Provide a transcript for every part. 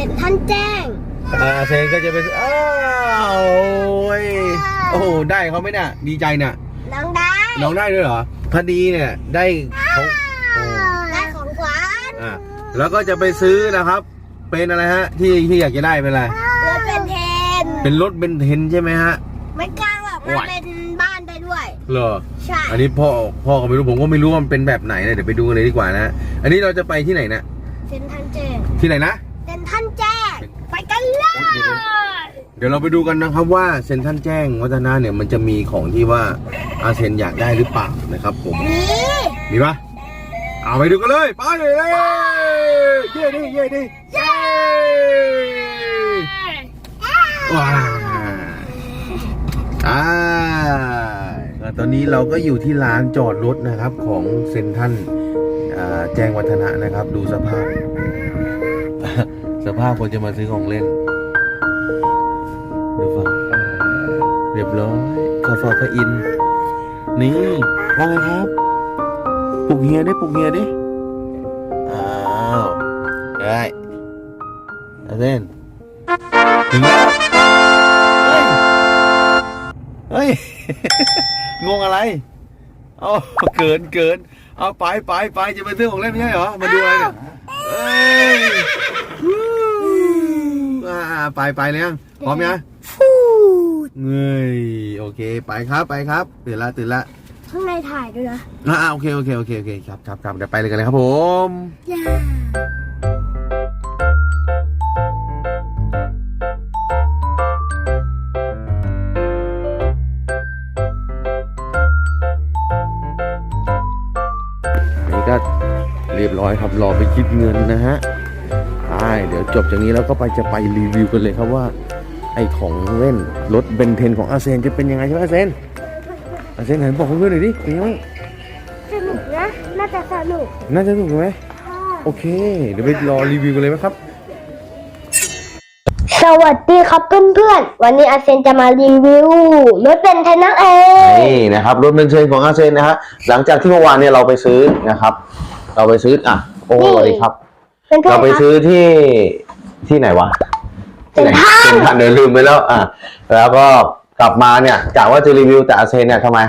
ซ็นท่านแจ้ง อ่าเซนก็จะไปซื้ออ้าวโอ้ยโอ้โหได้เขาไหมเนี่ยดีใจเนี่ยน้องได้น้องได้ด้วยเหรอพอดีเนี่ยได้ของโอ้ได้ของขวัญอะแล้วก็จะไปซื้อนะครับ เป็นอะไรฮะ ที่ที่อยากจะได้เป็นอะไรรถเป็นเทนเป็นรถเบนเทนใช่ไหมฮะไม่กล้าแบบมันเป็นบ้านได้ด้วยเหรอใช่อันนี้พ่อพ่อก็ไม่รู้ผมก็ไม่รู้ว่ามันเป็นแบบไหนนะเดี๋ยวไปดูกันเลยดีกว่านะอันนี้เราจะไปที่ไหนนะเซ็นท่านแจ้งที่ไหนนะ เซ็นท่านแจ้ง ไปกันเลยเดี๋ยวเราไปดูกันนะครับว่าเซ็นทรันแจ้งวัฒนะเนี่ยมันจะมีของที่ว่าอาเซนอยากได้หรือเปล่านะครับผมนี่มีปะเอาไปดูกันเลยไปเลยเย้ดิเย้ดิเย้ว้าวอ่าตอนนี้เราก็อยู่ที่ร้านจอดรถนะครับของเซ็นทรันอ่าแจ้งวัฒนะนะครับ ดูสภาพ สภาพคนจะมาซื้อของเล่นดูฟังเรียบร้อยคาฟาคาอิน นี่ว่าไงครับ ปลุกเฮียดิปลุกเฮียดิอ้าวได้อาเซนถึงแล้วเฮ้ยเฮ้ย งงอะไร เอาเกินเกิน เอาไปไปไปจะไปซื้อของเล่นไม่ใช่เหรอ มาดูอะไรเนี่ยเอ้ ไปไปเลยยังพร้อมยังฟูดเงยโอเค ไปครับไปครับตื่นละตื่นละข้างในถ่ายด้วยนะอ่าโอเคโอเคโอเคโอเคครับครับครับเดี๋ยวไปเลยกันเลยครับผมย่านี่ก็เรียบร้อยครับรอไปคิดเงินนะฮะใช่ เดี๋ยวจบจากนี้แล้วก็ไปจะไปรีวิวกันเลยครับว่า ไอของเล่นรถเบนเทนของอาเซนจะเป็นยังไงใช่ไหมอาเซนอาเซนหันบอกเพื่อนๆหน่อยดิเป็นยังไงสนุกนะน่าจะสนุกน่าจะถูกไหมโอเค เดี๋ยวไปรอรีวิวกันเลยไหมครับ สวัสดีครับเพื่อนๆ วันนี้อาเซนจะมารีวิวรถเป็นไทนักเองนี่นะครับรถเบนเทนของอาเซนนะฮะหลังจากที่เมื่อวานเนี่ยเราไปซื้อนะครับ เราไปซื้ออะโอ้สวัสดีครับ เพื่อนๆเราไปครับซื้อที่ที่ไหนวะเซ็นทรัลเซ็นทรัลเดี๋ยวลืมไปแล้ว อะแล้วก็กลับมาเนี่ยกะว่าจะรีวิวแต่อาเซนเนี่ยทำไม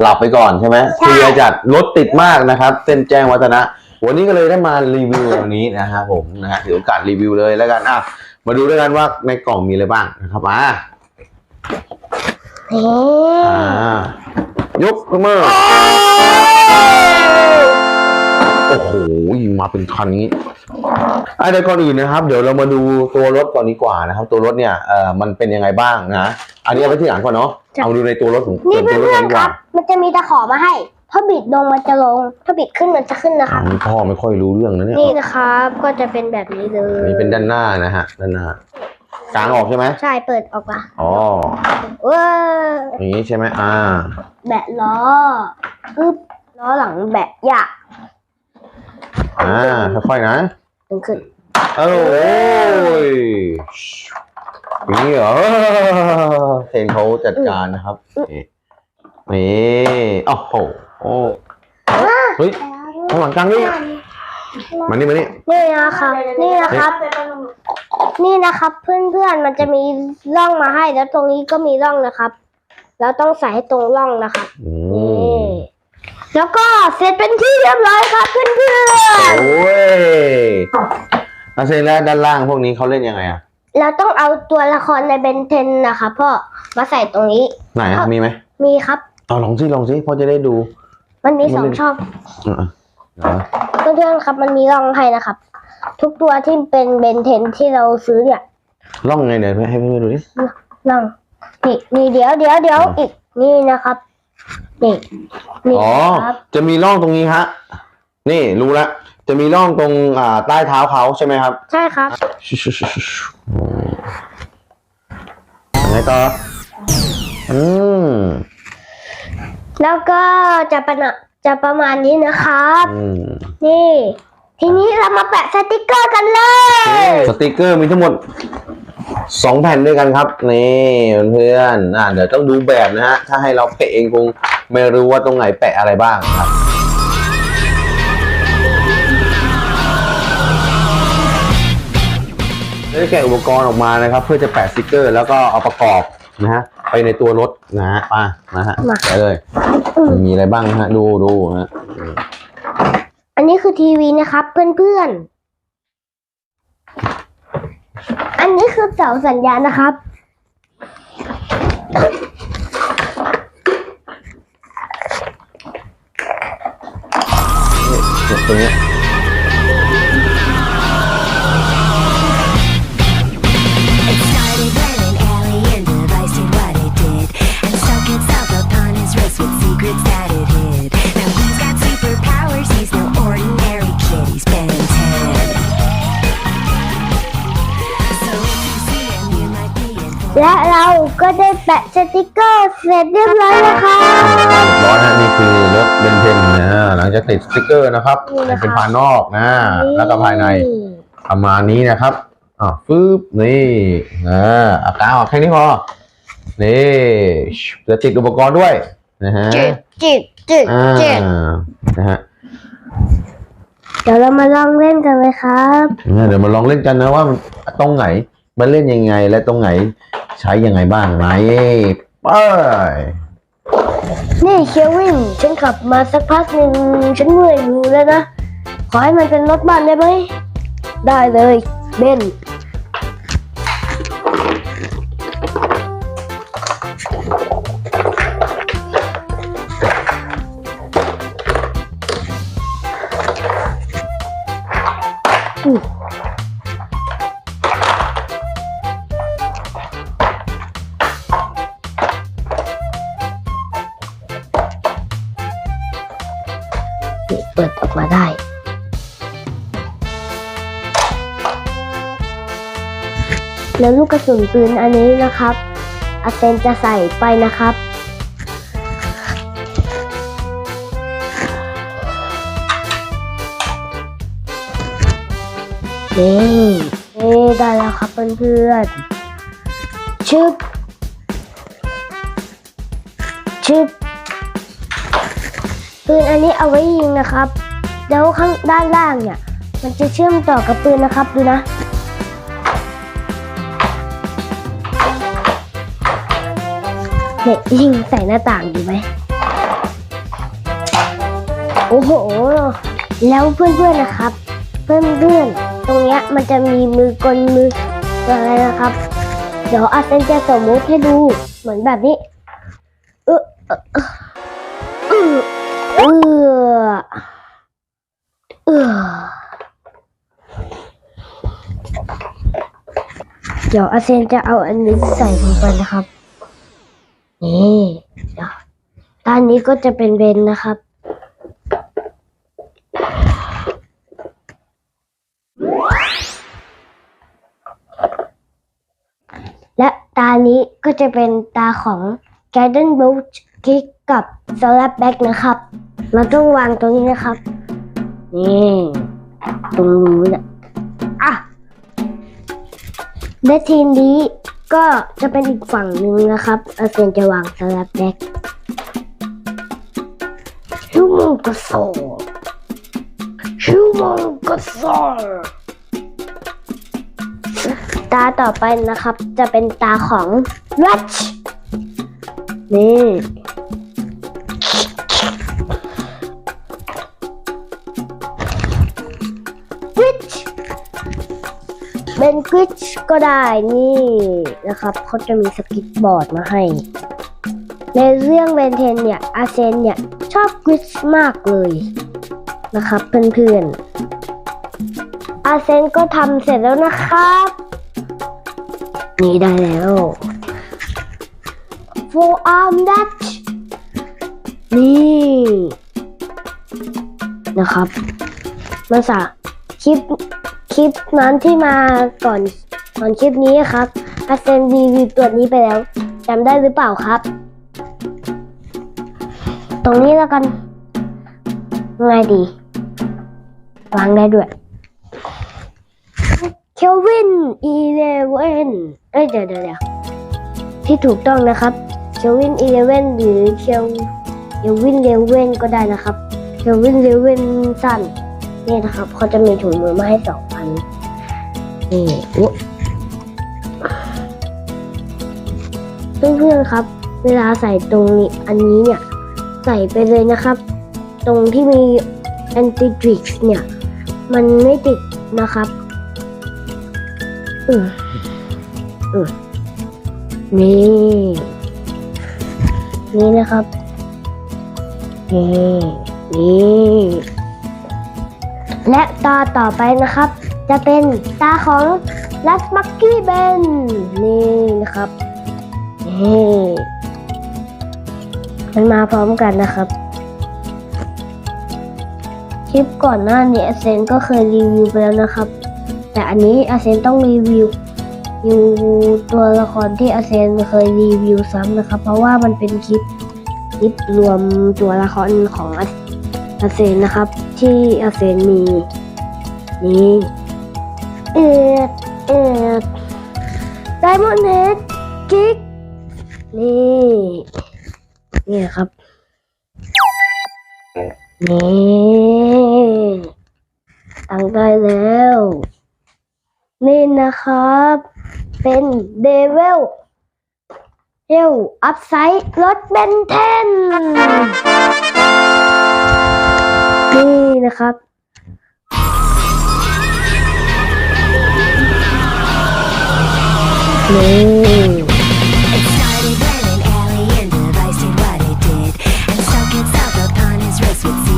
หลับไปก่อนใช่ไหมเคลียร์จัดรถติดมากนะครับเส้นแจ้งวัฒนะ วันนี้ก็เลยได้มารีวิววันนี้นะฮะผมนะฮะถือโอกาสรีวิวเลยแล้วกันอะมาดูด้วยกันว่าในกล่องมีอะไรบ้างนะครับมานี่อ่ายกขึ้นมา โอ้โหมาเป็นคันนี้อะเดี๋ยวก่อนอื่นนะครับ เดี๋ยวเรามาดูตัวรถก่อนดีกว่านะครับ ตัวรถเนี่ยเอ่อมันเป็นยังไงบ้างนะอันนี้เอาไว้ที่หลังก่อนเนาะเอาดูในตัวรถของนี่ตัวรถเพื่ก่อนดีๆกคว่ารับมันจะมีตะขอมาให้ ถ้าบิดลงมันจะลง ถ้าบิดขึ้นมันจะขึ้นนะคอัรับนนี้พ่อไม่ค่อยรู้เรื่องนะเนี่ยนี่นะครับก็จะเป็นแบบนี้เลอันย นี้เป็นด้านหน้านะฮะด้านหน้ากลางออกใช่ไหมใช่เปิดออกมาอ๋อว้าอย่างนี้ใช่ไหมอ่า แบะล้อปึ๊บล้อหลังแบะยะ อ่าค่อยๆนะดึงขึ้นโอ้ยอย่างนี้เหรอเทนเขาจัดการนะครับนี่นี่โอ้โหโอ้เฮ้ยข้างหลังกลางนี่มานี่มานี่นี่นะครับ นี่นะครับ นี่นะครับ เพื่อนๆมันจะมีร่องมาให้แล้วตรงนี้ก็มีร่องนะครับ แล้วต้องใส่ให้ตรงร่องนะครับ อืนี่ม แล้วก็เสร็จเป็นที่เรียบร้อยครับเพื่อนโอ้ยอาเซนแล้วด้านล่างพวกนี้เขาเล่นยังไงอะๆเราต้องเอาตัวละครในเบนเทนนะครับพ่อมาใส่ตรงนี้ ไหนอะมีไหมมีครับเอาลองสิลองสิพ่อจะได้ดู มันมีสอมังนช่องอะเหรอเพื่อนๆครับมันมีร่องให้นะครับ ทุกตัวที่เป็นเบนเทนที่เราซื้อเนี่ยล่องไงเดี๋ยวให้เพื่อนๆดูดิร่องนี่นี่เดี๋ยวเดี๋ยวเดี๋ยวอีกนี่นะครับ นี่นี่อ๋อ ครับ จะมีร่องตรงนี้ฮะ นี่รู้ละ จะมีร่องตรงอ่าใต้เท้าเขาใช่ไหมครับ ใช่ครับยังไงต่ออืมแล้วก็จะประมาณจะประมาณนี้นะครับ อืมนี่ ทีนี้เรามาแปะสติกเกอร์กันเลยสติกเกอร์มีทั้งหมดสองแผ่นด้วยกันครับ นี่เพื่อนๆอ่าเดี๋ยวต้องดูแบบนะฮะ ถ้าให้เราแปะเองคง ไม่รู้ว่าตรงไหนแปะอะไรบ้างครับอได้แกะอุปกรณ์ออกมานะครับ เพื่อจะแปะสติกเกอร์ แล้วก็เอาประกอบนะฮะไปในตัวรถนะฮะมานะฮะมา ไปเลยมันมีอะไรบ้างนะฮะดูดูนะฮะอันนี้คือทีวีนะครับ เพื่อนๆ อันนี้คือเสาสัญญาณนะครับ และเราก็ได้แปะสติกเกอร์เสร็จเรียบร้อยแล้วครับร้อยฮะนี่คือรถเบนเทนนะฮะหลังจากติดสติกเกอร์นะครับนี่นะครับเป็นภายนอกนะ แล้วก็ภายในประมาณนี้นะครับอ่าฟึบนี่นะอากาศออกแค่นี้พอนี่จะติดอุปกรณ์ด้วยนะฮะจิกจิกจิกอ่าจิกนะฮะเดี๋ยวเรามาลองเล่นกันเลยครับอ่าเดี๋ยวมาลองเล่นกันนะว่ามันตรงไหนมันเล่นยังไงและตรงไหน ใช้ยังไงบ้างไหนไปนี่เคียวินฉันขับมาสักพักหนึ่งฉันเหนื่อยอยู่แล้วนะ ขอให้มันเป็นรถบ้านได้ไหม ได้เลยเบน เปิดออกมาได้ แล้วลูกกระสุนปืนอันนี้นะครับ อาเซนจะใส่ไปนะครับนี่นี่ได้แล้วครับเพื่อนๆชึบชึบ ปืนอันนี้เอาไว้ยิงนะครับ แล้วข้างด้านล่างเนี่ย มันจะเชื่อมต่อกับปืนนะครับดูนะเนี่ยยิงใส่หน้าต่างดีไหมโอ้โห แล้วเพื่อนๆนะครับ เพื่อนๆ ตรงเนี้ยมันจะมีมือกลมืออะไรนะครับ เดี๋ยวอาเซนจะสมมุติให้ดูเหมือนแบบนี้ เออเออ ดี๋ยวอาเซนจะเอาอันนี้ใส่ลงไปนะครับ นี่เดี๋ยวด้านนี้ก็จะเป็นเบนนะครับ และตานี้ก็จะเป็นตาของ g a r d e n b o o t คิกกับ s l a p back นะครับ เราต้องวางตรงนี้นะครับ นี่ ตรงนู้นอะ และทีมนี้ก็จะเป็นอีกฝั่งหนึ่งนะครับ อาเซียนจะวาง s l a p back ชูมงกโซชูมงกโซตาต่อไปนะครับ จะเป็นตาของ Ratch นี่กริชเป็นกิช ก็ได้นี่นะครับเขาจะมีสกิปบอร์ดมาให้ ในเรื่องเบนเทนเนี่ยอาเซนเนี่ยชอบกริชมากเลยนะครับเพื่อนๆ อาเซนก็ทำเสร็จแล้วนะครับ นี่ได้แล้ว for arm Dutch นี่นะครับมันสาคลิปคลิปนั้นที่มาก่อน ก่อนคลิปนี้ครับอาเซนรีวิวตัวนี้ไปแล้วจำได้หรือเปล่าครับ ตรงนี้แล้วกันง่ายดีวางได้ด้วยเคลวินอีเลเวนเอ้ยเดี๋ยวเดี๋ยวที่ถูกต้องนะครับเคลวินอีเลเวนหรือเคลเคลวินเลเวนก็ได้นะครับเคลวินเลเวนสั้นนี่นะครับเขาจะมีถุงมือมาให้สองพันนี่อุ๊ เพื่อนๆครับ เวลาใส่ตรงนี้อันนี้เนี่ย ใส่ไปเลยนะครับ ตรงที่มีแอนติทริกซ์เนี่ย มันไม่ติดนะครับอืมอืมนี่นี่นะครับนี่นี่และตาต่อไปนะครับ จะเป็นตาของลัสมักกี้เบนนี่นะครับ มันมาพร้อมกันนะครับ คลิปก่อนหน้านี้อาเซนก็เคยรีวิวไปแล้วนะครับ แต่อันนี้อาเซนต้องรีวิวรีวิวตัวละครที่อาเซนเคยรีวิวซ้ำนะครับ เพราะว่ามันเป็นคลิปคลิปรวมตัวละครของอาอาเซนนะครับ ที่อาเซนมีนี่เอ็ดเอ็ดไดมอนด์เฮดกิ๊ก นี่ นี่ครับ นี่ตั้งได้แล้ว นี่นะครับ เป็นเดเวลเฮลอัพไซด์รถเบนเทน นี่นะครับนี่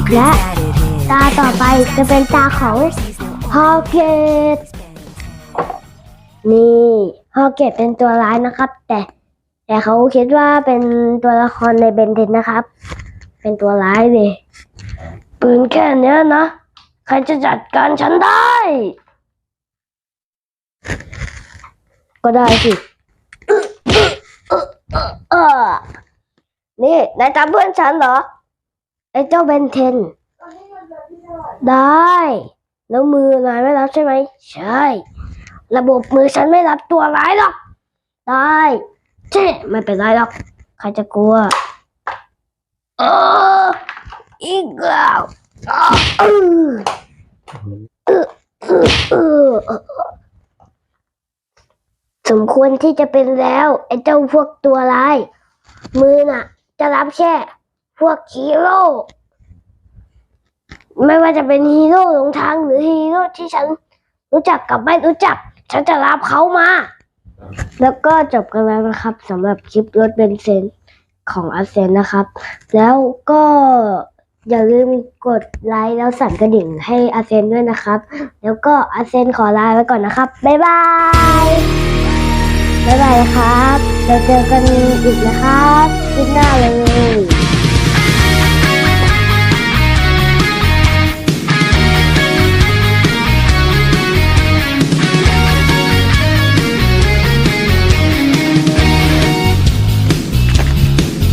wrist with secrets Yeah. that it hid. ตาต่อไปจะเป็นตาของฮอเกตนี่ฮอเกตเป็นตัวร้ายนะครับ แต่แต่เขาคิดว่าเป็นตัวละครในเบนเทนนะครับ เป็นตัวร้ายเลยปืนแค่เนี้ยนะใครจะจัดการฉันได้ ก็ได้สิเออนี่นายตามเพื่อนฉันเหรอ ไอ้เจ้าเบนเทน ได้ แล้วมือนายไม่รับใช่ไหม ใช่ ระบบมือฉันไม่รับตัวร้ายหรอก ได้เจ๊ไม่เป็นไรหรอก ใครจะกลัว เอออีกแล้วเออเออเออสมควรที่จะเป็นแล้ว ไอ้เจ้าพวกตัวร้าย มือน่ะ จะรับแค่ พวกฮีโร่ไม่ว่าจะเป็นฮีโร่หลงทางหรือฮีโร่ที่ฉันรู้จักกับไม่รู้จัก ฉันจะรับเขามา แล้วก็จบกันแล้วนะครับสำหรับคลิปรถเบนเซนของอาเซนนะครับ แล้วก็อย่าลืมกดไลค์แล้วสั่นกระดิ่งให้อาเซนด้วยนะครับ แล้วก็อาเซนขอลาไปก่อนนะครับ บ๊ายบาย บ๊ายบายครับ เราเจอกันอีกนะครับคลิปหน้าเลย